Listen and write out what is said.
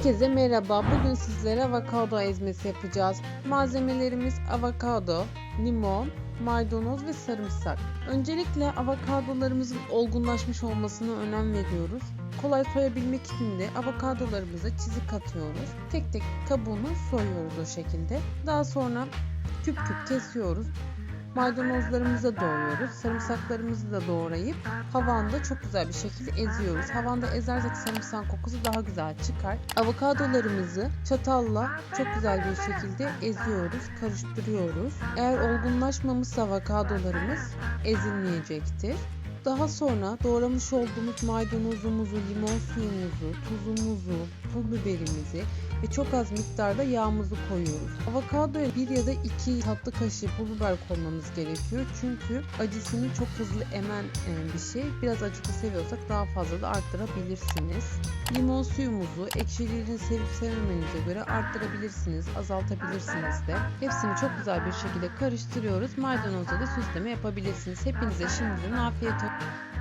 Herkese merhaba. Bugün sizlere avokado ezmesi yapacağız. Malzemelerimiz avokado, limon, maydanoz ve sarımsak. Öncelikle avokadolarımızın olgunlaşmış olmasına önem veriyoruz. Kolay soyabilmek için de avokadolarımıza çizik atıyoruz. Tek tek kabuğunu soyuyoruz o şekilde. Daha sonra küp küp kesiyoruz. Maydanozlarımızı da doğruyoruz. Sarımsaklarımızı da doğrayıp havanda çok güzel bir şekilde eziyoruz. Havanda ezersek sarımsak kokusu daha güzel çıkar. Avokadolarımızı çatalla çok güzel bir şekilde eziyoruz, karıştırıyoruz. Eğer olgunlaşmamışsa avokadolarımız ezilmeyecektir. Daha sonra doğramış olduğumuz maydanozumuzu, limon suyumuzu, tuzumuzu, pul biberimizi ve çok az miktarda yağımızı koyuyoruz. Avokadoya bir ya da iki tatlı kaşığı pul biber koymamız gerekiyor. Çünkü acısını çok hızlı emen e, bir şey. Biraz acılı seviyorsak daha fazla da arttırabilirsiniz. Limon suyumuzu ekşiliğini sevip sevmemenize göre arttırabilirsiniz, azaltabilirsiniz de. Hepsini çok güzel bir şekilde karıştırıyoruz. Maydanozla da süsleme yapabilirsiniz. Hepinize şimdiden afiyet olsun. Bye.